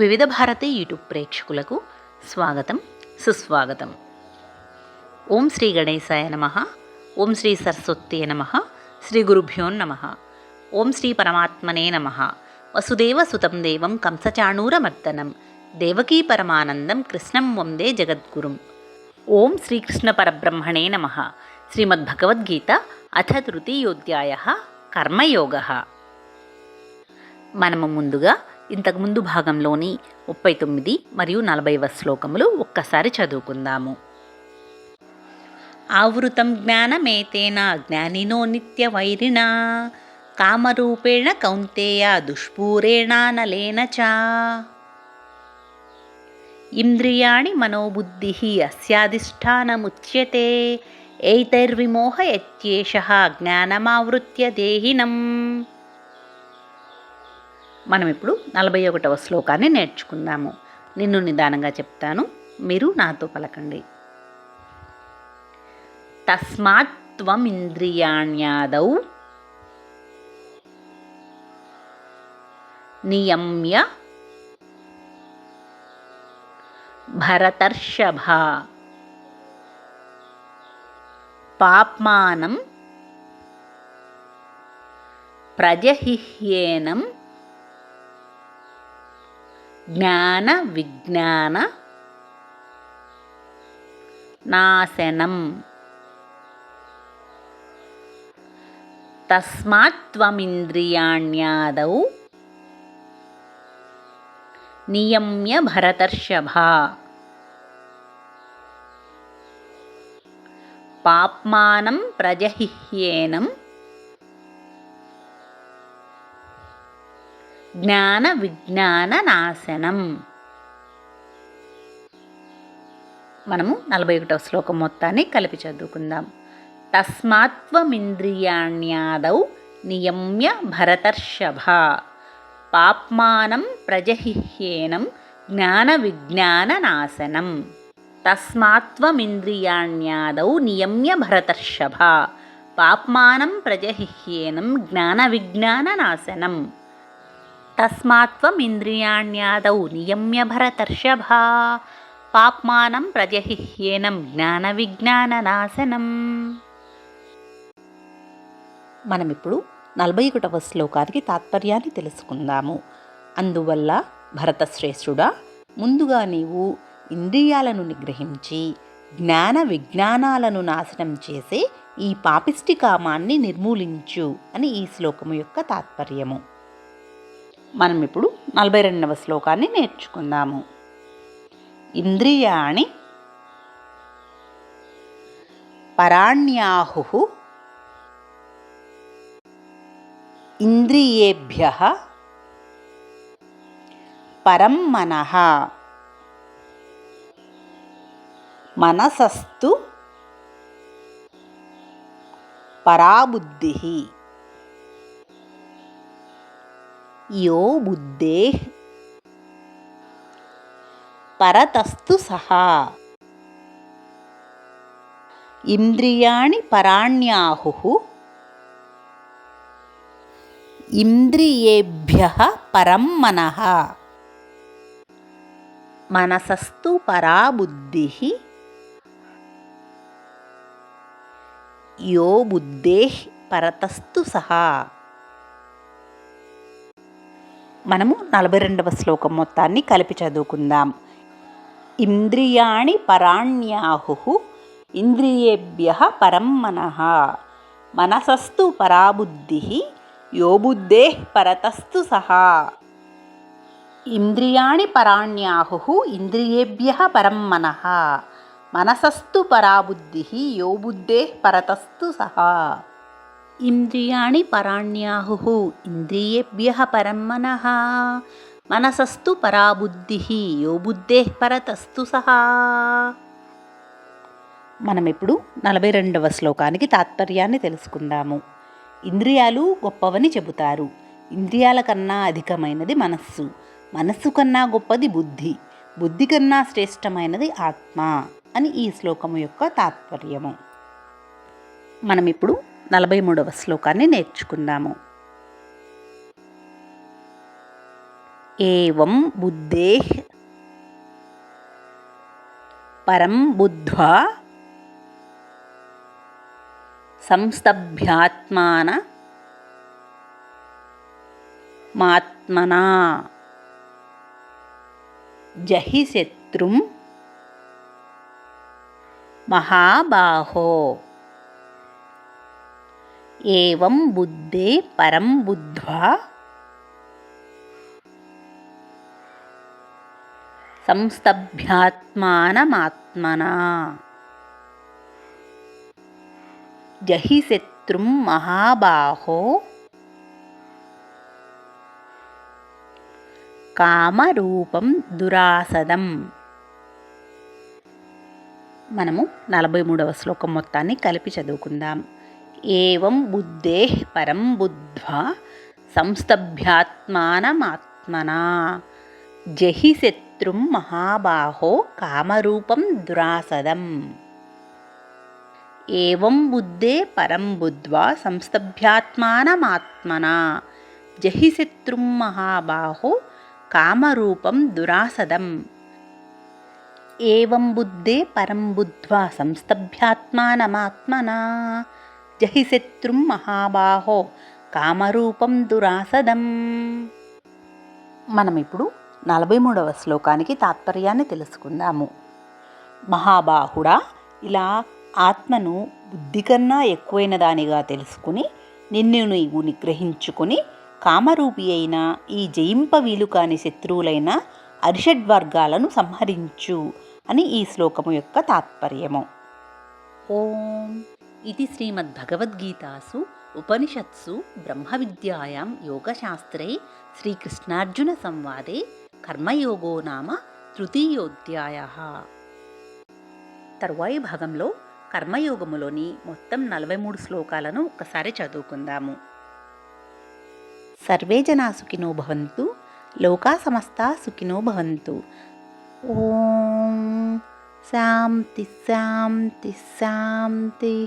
వివిధ భారతి యూట్యూబ్ ప్రేక్షకులకు స్వాగతం సుస్వాగతం. ఓం శ్రీ గణేశాయ నమ ఓం శ్రీ సరస్వత్యే నమ శ్రీ గురుభ్యో నమ ఓం శ్రీ పరమాత్మనే నమ వసుదేవ సుతం దేవం కంసచాణూరమర్దనం దేవకీ పరమానందం కృష్ణం వందే జగద్గురుం. ఓం శ్రీకృష్ణ పరబ్రహ్మణే నమ శ్రీమద్భగవద్గీత అథ తృతీయోధ్యాయ కర్మయోగ. మనము ముందుగా ఇంతకుముందు భాగంలోని ముప్పై తొమ్మిది మరియు నలభైవ శ్లోకములు ఒక్కసారి చదువుకుందాము. ఆవృతం జ్ఞానమేతేన జ్ఞానినో నిత్యవైరిణ కామరూపేణ కౌంతేయ దుష్పూరేణానలేన చ. ఇంద్రియాణి మనోబుద్ధి అస్యాధిష్టానముచ్యతే ఏతైర్విమోహయత్యేష జ్ఞానమావృత్య దేహినం. మనం ఇప్పుడు నలభై ఒకటవ శ్లోకాన్ని నేర్చుకుందాము. నిన్ను నిదానంగా చెప్తాను. మీరు నాతో పలకండి. తస్మాత్వమింద్రియాణ్యాదౌ నియమ్య భరతర్షభ పాప్మానం ప్రజహిహ్యేనం జ్ఞాన విజ్ఞాన నాశనం. తస్మాత్వమింద్రియాణ్యాదౌ నియమ్య భరతర్షభ. పాప్మానం ప్రజహిహ్యేనం జ్ఞాన విజ్ఞాన నాశనం. మనము నలభై ఒకటవ శ్లోకం మొత్తాన్ని కలిపి చదువుకుందాం. తస్మాత్వమింద్రియాణ్యాదౌ నియమ్య భరతర్షభ. పాప్మానం ప్రజహిహ్యేనం జ్ఞాన విజ్ఞాన నాశనం. తస్మాత్వమింద్రియాణ్యాదౌ నియమ్య భరతర్షభ. పాప్మానం ప్రజహిహ్యేనం జ్ఞాన విజ్ఞాన నాశనం. తస్మాత్వమింద్రియాణ్యాదౌ నియమ్య భరతర్షభ పాప్మానం ప్రజహిహ్యేనం జ్ఞాన విజ్ఞాన నాశనం మనం ఇప్పుడు నలభై ఒకటవ శ్లోకానికి తాత్పర్యాన్ని తెలుసుకుందాము. అందువల్ల భరతశ్రేష్ఠుడా ముందుగా నీవు ఇంద్రియాలను నిగ్రహించి జ్ఞాన విజ్ఞానాలను నాశనం చేసే ఈ పాపిష్టి కామాన్ని నిర్మూలించు అని ఈ శ్లోకము యొక్క తాత్పర్యము. మనం ఇప్పుడు నలభై రెండవ శ్లోకాన్ని నేర్చుకుందాము. ఇంద్రియాణి పరాణ్యాహు ఇంద్రియేభ్య పరం మన మనసస్తు పరాబుద్ధి యో బుద్ధే. పరతస్తు సహా. ఇంద్రియాణి పరాణ్యాహు. ఇంద్రియేభ్య పరం మన. మనసస్తు పరాబుద్ధి. యో బుద్ధే పరతస్తు సహా. మనము నలభై రెండవ శ్లోకం మొత్తాన్ని కలిపి చదువుకుందాం. ఇంద్రియాణి పరాణ్యాహు ఇంద్రియేభ్య పరం మన మనసస్తు పరాబుద్ధి యోబుద్ధే పరతస్తు సహా ఇంద్రియాణి పరాణ్యాహు ఇంద్రియేభ్య పరం మన మనసస్తు పరాబుద్ధి యోబుద్ధే పరతస్తు సహా ఇంద్రియాణి పరాణ్యాహు ఇంద్రియేభ్య పరం మనః మనసస్తు పరాబుద్ధి యో బుద్ధే పరతస్తు సహా. మనం ఇప్పుడు నలభై రెండవ శ్లోకానికి తాత్పర్యాన్ని తెలుసుకుందాము. ఇంద్రియాలు గొప్పవని చెబుతారు. ఇంద్రియాల కన్నా అధికమైనది మనస్సు. మనస్సు కన్నా గొప్పది బుద్ధి. బుద్ధి కన్నా శ్రేష్టమైనది ఆత్మ అని ఈ శ్లోకము యొక్క తాత్పర్యము. మనం ఇప్పుడు నలభై మూడవ శ్లోకాన్ని నేర్చుకుందాము ఏం బుద్ధే పరం బుద్ధ్వా సంస్తభ్యాత్మాన మాత్మనా జహి శత్రుం మహాబాహో ఏవం బుద్ధే పరం బుద్ధ్వా. సంస్తభ్యాత్మానమాత్మనా. జహి శత్రుం మహాబాహో. కామరూపం దురాసదం. మనము నలభై మూడవ శ్లోకం మొత్తాన్ని కలిపి చదువుకుందాం. ఏం బుద్ధే పరం బుద్ధ్వా సంస్తభ్యాత్మానమాత్మనా జహి శత్రుం మహాబాహో కామరూపం దురాసదం. ఏం బుద్ధే పరం బుద్ధ్వా సంస్తభ్యాత్మానమాత్మనా జహి శత్రుం మహాబాహో కామరూపం దురాసదం. ఏం బుద్ధే పరం బుద్ధ్వా సంస్తభ్యాత్మానమాత్మనా జహి శత్రుం మహాబాహో కామరూపం దురాసదం. మనం ఇప్పుడు నలభై మూడవ శ్లోకానికి తాత్పర్యాన్ని తెలుసుకుందాము. మహాబాహుడా ఇలా ఆత్మను బుద్ధి కన్నా ఎక్కువైన దానిగా తెలుసుకుని నిన్ను నీవు నిగ్రహించుకుని కామరూపి అయిన ఈ జయింప వీలు కాని శత్రువులైన అరిషడ్వర్గాలను సంహరించు అని ఈ శ్లోకము యొక్క తాత్పర్యము. ఓం ఇది శ్రీమద్భగవద్గీతాసు ఉపనిషత్సు బ్రహ్మవిద్యాయాం యోగశాస్త్రే శ్రీకృష్ణార్జున సంవాదే కర్మయోగో నామ తృతీయోధ్యాయ తరువాయి భాగంలో కర్మయోగములోని మొత్తం నలభై మూడు శ్లోకాలను ఒకసారి చదువుకుందాము. సర్వే జనా సుఖినో భవంతు లోకా సమస్త సుఖినో భవంతు. ఓం Samdi, samdi, samdi.